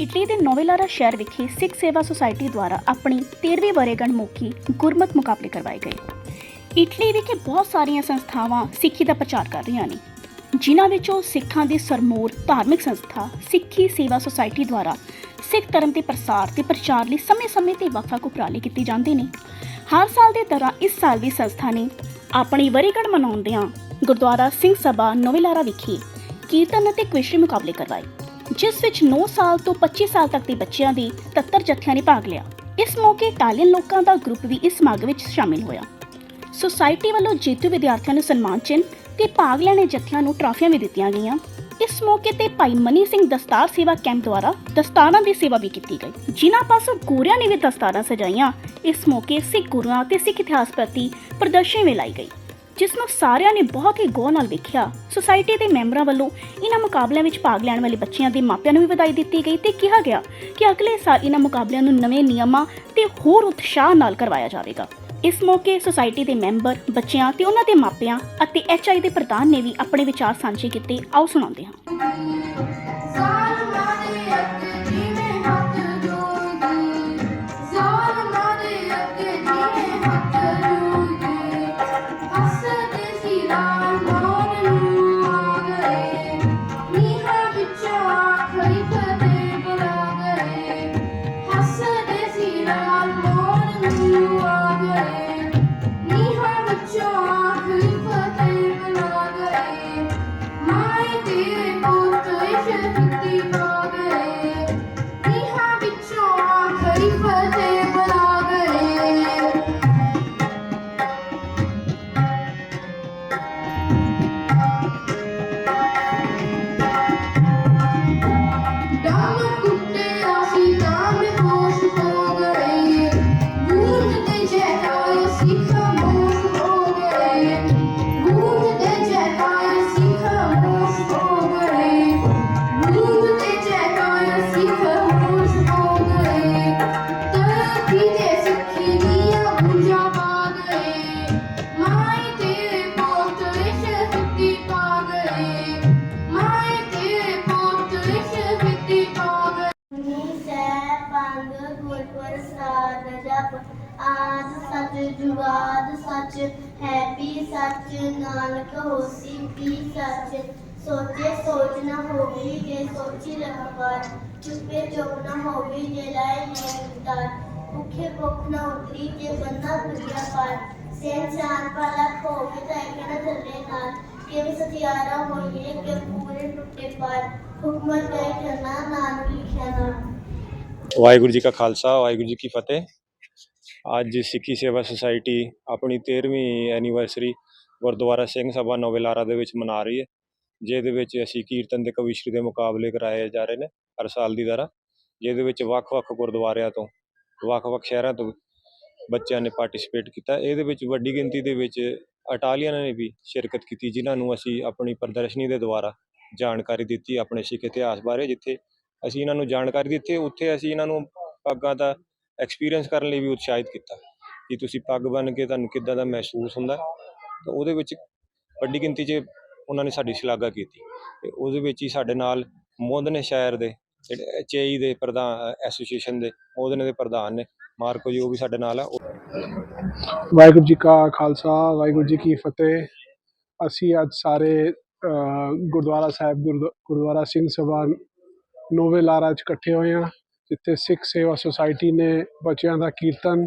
Italy ਦੇ ਨੋਵੇਲਾਰਾ ਸ਼ਹਿਰ ਵਿਖੇ ਸਿੱਖ ਸੇਵਾ ਸੁਸਾਇਟੀ ਦੁਆਰਾ ਆਪਣੀ 13ਵੀਂ ਵਰੇਗੰਢ ਮੁਖੀ ਗੁਰਮਤ ਮੁਕਾਬਲੇ ਕਰਵਾਏ ਗਏ। ਇਟਲੀ ਵਿਖੇ ਬਹੁਤ ਸਾਰੀਆਂ ਸੰਸਥਾਵਾਂ ਸਿੱਖੀ ਦਾ ਪ੍ਰਚਾਰ ਕਰ ਰਹੀਆਂ ਨੇ, ਜਿਨ੍ਹਾਂ ਵਿੱਚੋਂ ਸਿੱਖਾਂ ਦੀ ਸਰਮੂਰ ਧਾਰਮਿਕ ਸੰਸਥਾ ਸਿੱਖੀ ਸੇਵਾ ਸੁਸਾਇਟੀ ਦੁਆਰਾ ਸਿੱਖ ਧਰਮ ਦੇ ਪ੍ਰਸਾਰ ਤੇ ਪ੍ਰਚਾਰ ਲਈ ਸਮੇਂ-ਸਮੇਂ ਤੇ ਵੱਖ-ਵੱਖ ਉਪਰਾਲੇ ਕੀਤੇ ਜਾਂਦੇ ਨੇ। ਹਰ ਸਾਲ ਦੀ ਤਰ੍ਹਾਂ ਇਸ ਸਾਲ ਵੀ ਸੰਸਥਾ ਨੇ ਆਪਣੀ ਵਰੇਗੰਢ ਮਨਾਉਂਦਿਆਂ ਗੁਰਦੁਆਰਾ ਸਿੰਘ ਸਭਾ ਨੋਵੇਲਾਰਾ ਵਿਖੇ ਕੀਰਤਨ ਅਤੇ ਕੁਇਸ਼ਰੀ ਮੁਕਾਬਲੇ ਕਰਵਾਏ। ਜਿਸ ਵਿੱਚ 9 ਸਾਲ ਤੋਂ 25 ਸਾਲ ਤੱਕ ਦੇ ਬੱਚਿਆਂ ਦੇ 73 ਜੱਥਿਆਂ ਨੇ ਭਾਗ ਲਿਆ। ਇਸ ਮੌਕੇ ਇਟਾਲੀਅਨ ਲੋਕਾਂ ਦਾ ਗਰੁੱਪ ਵੀ ਇਸ ਸਮਾਗਮ ਵਿੱਚ ਸ਼ਾਮਿਲ ਹੋਇਆ। ਸੁਸਾਇਟੀ ਵੱਲੋਂ ਜੇਤੂ ਵਿਦਿਆਰਥੀਆਂ ਨੂੰ ਸਨਮਾਨ ਚਿੰਨ੍ਹ ਤੇ ਭਾਗ ਲੈਣੇ ਜਥਿਆਂ ਨੂੰ ਟਰਾਫੀਆਂ ਵੀ ਦਿੱਤੀਆਂ ਗਈਆਂ। ਇਸ ਮੌਕੇ ਤੇ ਭਾਈ ਮਨੀ ਸਿੰਘ ਦਸਤਾਰ ਸੇਵਾ ਕੈਂਪ ਦੁਆਰਾ ਦਸਤਾਰਾਂ ਦੀ ਸੇਵਾ ਵੀ ਕੀਤੀ ਗਈ। ਜਿਨ੍ਹਾਂ ਪਾਸੋਂ ਗੋਰਿਆਂ ਨੇ ਵੀ ਦਸਤਾਰਾਂ ਸਜਾਈਆਂ। ਇਸ ਮੌਕੇ ਸਿੱਖ ਗੁਰੂਆਂ ਤੇ ਸਿੱਖ ਇਤਿਹਾਸ ਪ੍ਰਤੀ ਪ੍ਰਦਰਸ਼ਨੀ ਵੀ ਲਾਈ ਗਈ। ਜਿਸ ਨੂੰ ਸਾਰਿਆਂ ਨੇ ਬਹੁਤ ਹੀ ਗੌਰ ਨਾਲ ਵੇਖਿਆ ਸੁਸਾਇਟੀ ਦੇ ਮੈਂਬਰਾਂ ਵੱਲੋਂ ਇਹਨਾਂ ਮੁਕਾਬਲਿਆਂ ਵਿੱਚ ਭਾਗ ਲੈਣ ਵਾਲੇ ਬੱਚਿਆਂ ਦੇ ਮਾਪਿਆਂ ਨੂੰ ਵੀ ਵਧਾਈ ਦਿੱਤੀ ਗਈ ਤੇ ਕਿਹਾ ਗਿਆ ਕਿ ਅਗਲੇ ਸਾਲ ਇਹਨਾਂ ਮੁਕਾਬਲਿਆਂ ਨੂੰ ਨਵੇਂ ਨਿਯਮਾਂ ਤੇ ਹੋਰ ਉਤਸ਼ਾਹ ਨਾਲ ਕਰਵਾਇਆ ਜਾਵੇਗਾ। ਇਸ ਮੌਕੇ ਸੁਸਾਇਟੀ ਦੇ ਮੈਂਬਰ, ਬੱਚਿਆਂ ਤੇ ਉਹਨਾਂ ਦੇ ਮਾਪਿਆਂ ਅਤੇ ਐਚਆਈ ਦੇ ਪ੍ਰਧਾਨ ਨੇ ਵੀ ਆਪਣੇ ਵਿਚਾਰ ਸਾਂਝੇ ਕੀਤੇ। ਆਓ ਸੁਣਾਉਂਦੇ ਹਾਂ। ਆਦ ਸਚ ਜੁਗਾਦ ਸਚ ਹੈ ਵੀ ਸਚ ਨਾਨਕ ਹੋਸੀ ਵੀ ਸਚ ਸੋਚੇ ਸੋਚ ਨਾ ਹੋਵੀ ਜੇ ਸੋਚੀ ਰਖਵਾਰ ਚੁੱਪੇ ਚੁੱਪ ਨਾ ਹੋਵੀ ਜੇ ਲਾਏ ਨਿਰੰਤਾਰ ਭੁੱਖੇ ਭੁੱਖ ਨਾ ਉਤਰੀ ਜੇ ਬੰਦਾ ਪੁੱਜਿਆ ਪਾਰ ਸੇਨ ਚਾਨ ਪਾਲਾ ਹੋਵੇ ਤਾਂ ਇੱਕ ਨਾ ਥੱਲੇ ਨਾਲ ਕਿਵੇਂ ਸਤਿਆਰਾ ਹੋਈਏ ਕਿ ਪੂਰੇ ਟੁੱਟੇ ਪਾਰ ਹੁਕਮਤ ਕਰੇ ਕਰਨਾ ਨਾਮ ਲਿਖਿਆ ਨਾ ਵਾਹਿਗੁਰੂ ਜੀ ਕਾ ਖਾਲਸਾ ਵਾਹਿਗੁਰੂ ਜੀ ਕੀ ਫਤਿਹ ਅੱਜ ਸਿੱਖੀ ਸੇਵਾ ਸੁਸਾਇਟੀ ਆਪਣੀ 13ਵੀਂ ਐਨੀਵਰਸਰੀ ਗੁਰਦੁਆਰਾ ਸਿੰਘ ਸਭਾ ਨੋਵੇਲਾਰਾ ਦੇ ਵਿੱਚ ਮਨਾ ਰਹੀ ਹੈ, ਜਿਹਦੇ ਵਿੱਚ ਅਸੀਂ ਕੀਰਤਨ ਦੇ ਕਵਿਸ਼ਰੀ ਦੇ ਮੁਕਾਬਲੇ ਕਰਾਏ ਜਾ ਰਹੇ ਨੇ ਹਰ ਸਾਲ ਦੀ ਤਰ੍ਹਾਂ, ਜਿਹਦੇ ਵਿੱਚ ਵੱਖ-ਵੱਖ ਗੁਰਦੁਆਰਿਆਂ ਤੋਂ, ਵੱਖ-ਵੱਖ ਸ਼ਹਿਰਾਂ ਤੋਂ ਬੱਚਿਆਂ ਨੇ ਪਾਰਟਿਸਿਪੇਟ ਕੀਤਾ। ਇਹਦੇ ਵਿੱਚ ਵੱਡੀ ਗਿਣਤੀ ਦੇ ਵਿੱਚ ਇਟਾਲੀਅਨ ਨੇ ਵੀ ਸ਼ਿਰਕਤ ਕੀਤੀ, ਜਿਨ੍ਹਾਂ ਨੂੰ ਅਸੀਂ ਆਪਣੀ ਪ੍ਰਦਰਸ਼ਨੀ ਦੇ ਦੁਆਰਾ ਜਾਣਕਾਰੀ ਦਿੱਤੀ ਆਪਣੇ ਸਿੱਖ ਇਤਿਹਾਸ ਬਾਰੇ, ਜਿੱਥੇ ਅਸੀਂ ਇਹਨਾਂ ਨੂੰ ਜਾਣਕਾਰੀ ਦਿੱਤੀ, ਉੱਥੇ ਅਸੀਂ ਇਹਨਾਂ ਨੂੰ ਪੱਗਾਂ ਦਾ ਐਕਸਪੀਰੀਅੰਸ ਕਰਨ ਲਈ ਵੀ ਉਤਸ਼ਾਹਿਤ ਕੀਤਾ ਕਿ ਤੁਸੀਂ ਪੱਗ ਬੰਨ੍ਹ ਕੇ ਤੁਹਾਨੂੰ ਕਿੱਦਾਂ ਦਾ ਮਹਿਸੂਸ ਹੁੰਦਾ ਤਾਂ ਉਹਦੇ ਵਿੱਚ ਵੱਡੀ ਗਿਣਤੀ 'ਚ ਉਹਨਾਂ ਨੇ ਸਾਡੀ ਸ਼ਲਾਘਾ ਕੀਤੀ ਤੇ ਉਹਦੇ ਵਿੱਚ ਹੀ ਸਾਡੇ ਨਾਲ ਮੋਦਨੇ ਸ਼ਹਿਰ ਦੇ ਜਿਹੜੇ ਚੇਈ ਦੇ ਪ੍ਰਧਾਨ, ਐਸੋਸੀਏਸ਼ਨ ਦੇ ਮੋਦਨੇ ਦੇ ਪ੍ਰਧਾਨ ਨੇ, ਮਾਰਕੋ ਜੀ, ਉਹ ਵੀ ਸਾਡੇ ਨਾਲ ਆ। ਉਹ ਵਾਹਿਗੁਰੂ ਜੀ ਕਾ ਖਾਲਸਾ, ਵਾਹਿਗੁਰੂ ਜੀ ਕੀ ਫਤਿਹ। ਅਸੀਂ ਅੱਜ ਸਾਰੇ ਗੁਰਦੁਆਰਾ ਸਾਹਿਬ, ਗੁਰਦੁ- ਗੁਰਦੁਆਰਾ ਸਿੰਘ ਸਭਾ ਨੋਵੇ ਲਾਰਾ 'ਚ ਇਕੱਠੇ ਹੋਏ ਹਾਂ। ਜਿੱਥੇ ਸਿੱਖ ਸੇਵਾ ਸੁਸਾਇਟੀ ਨੇ ਬੱਚਿਆਂ ਦਾ ਕੀਰਤਨ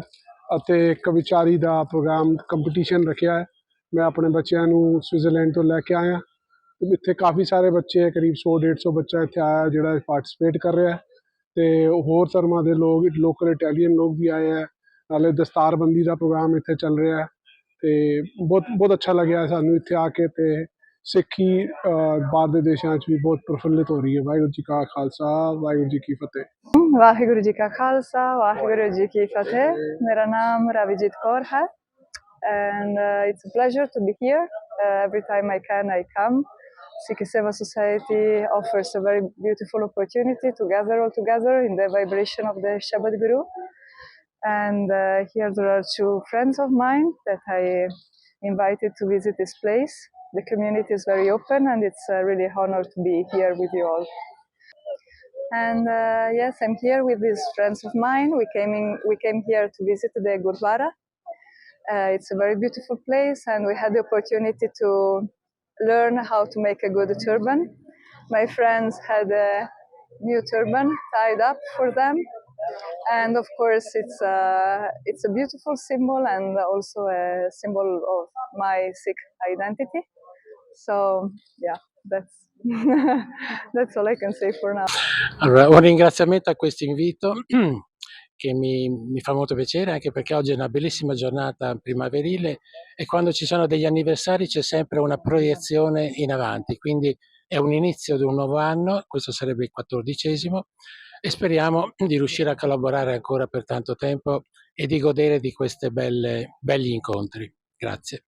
ਅਤੇ ਕਵਿਚਾਰੀ ਦਾ ਪ੍ਰੋਗਰਾਮ ਕੰਪੀਟੀਸ਼ਨ ਰੱਖਿਆ ਹੈ। ਮੈਂ ਆਪਣੇ ਬੱਚਿਆਂ ਨੂੰ ਸਵਿਟਜ਼ਰਲੈਂਡ ਤੋਂ ਲੈ ਕੇ ਆਇਆ। ਇੱਥੇ ਕਾਫੀ ਸਾਰੇ ਬੱਚੇ ਕਰੀਬ 100 150 ਬੱਚਾ ਇੱਥੇ ਆਇਆ ਜਿਹੜਾ ਪਾਰਟਿਸਿਪੇਟ ਕਰ ਰਿਹਾ ਹੈ ਤੇ ਹੋਰ ਧਰਮਾਂ ਦੇ ਲੋਕ, ਲੋਕਲ ਇਟਾਲੀਅਨ ਲੋਕ ਵੀ ਆਏ ਹੈ। ਨਾਲੇ ਦਸਤਾਰਬੰਦੀ ਦਾ ਪ੍ਰੋਗਰਾਮ ਇੱਥੇ ਚੱਲ ਰਿਹਾ ਹੈ ਤੇ ਬਹੁਤ ਬਹੁਤ ਅੱਛਾ ਲੱਗਿਆ ਸਾਨੂੰ ਇੱਥੇ ਆ ਕੇ ਤੇ ਸਿੱਖੀ ਅ, ਬਾਹਰ ਦੇ ਦੇਸ਼ਾਂ 'ਚ ਵੀ ਬਹੁਤ ਪ੍ਰਫੁੱਲਿਤ ਹੋ ਰਹੀ ਹੈ ਵਾਹਿਗੁਰੂ ਜੀ ਕਾ ਖਾਲਸਾ ਵਾਹਿਗੁਰੂ ਜੀ ਕੀ ਫਤਿਹ ਵਾਹਿਗੁਰੂ ਜੀ ਕਾ ਖਾਲਸਾ ਵਾਹਿਗੁਰੂ ਜੀ ਕੀ ਫਤਿਹ ਮੇਰਾ ਨਾਮ ਰਵੀਜੀਤ ਕੌਰ ਹੈ and uh, it's a pleasure to be here uh, every time I can I come Sikh Seva Society offers a very beautiful opportunity to gather all together in the vibration of the Shabbat Guru and uh, here there are two friends of mine that I invited to visit this place the community is very open and it's a really honor to be here with you all And uh, yes, I'm here with these friends of mine. We came in, we came here to visit the Gurdwara. Uh, it's a very beautiful place, and we had the opportunity to learn how to make a good turban. My friends had a new turban tied up for them, and of course, it's a it's a beautiful symbol and also a symbol of my Sikh identity. So yeah, that's that's all I can say for now. Allora, un ringraziamento a questo invito che mi, mi fa molto piacere anche perché oggi è una bellissima giornata primaverile e quando ci sono degli anniversari c'è sempre una proiezione in avanti, quindi è un inizio di un nuovo anno, questo sarebbe il quattordicesimo e speriamo di riuscire a collaborare ancora per tanto tempo e di godere di questi belli incontri. Grazie.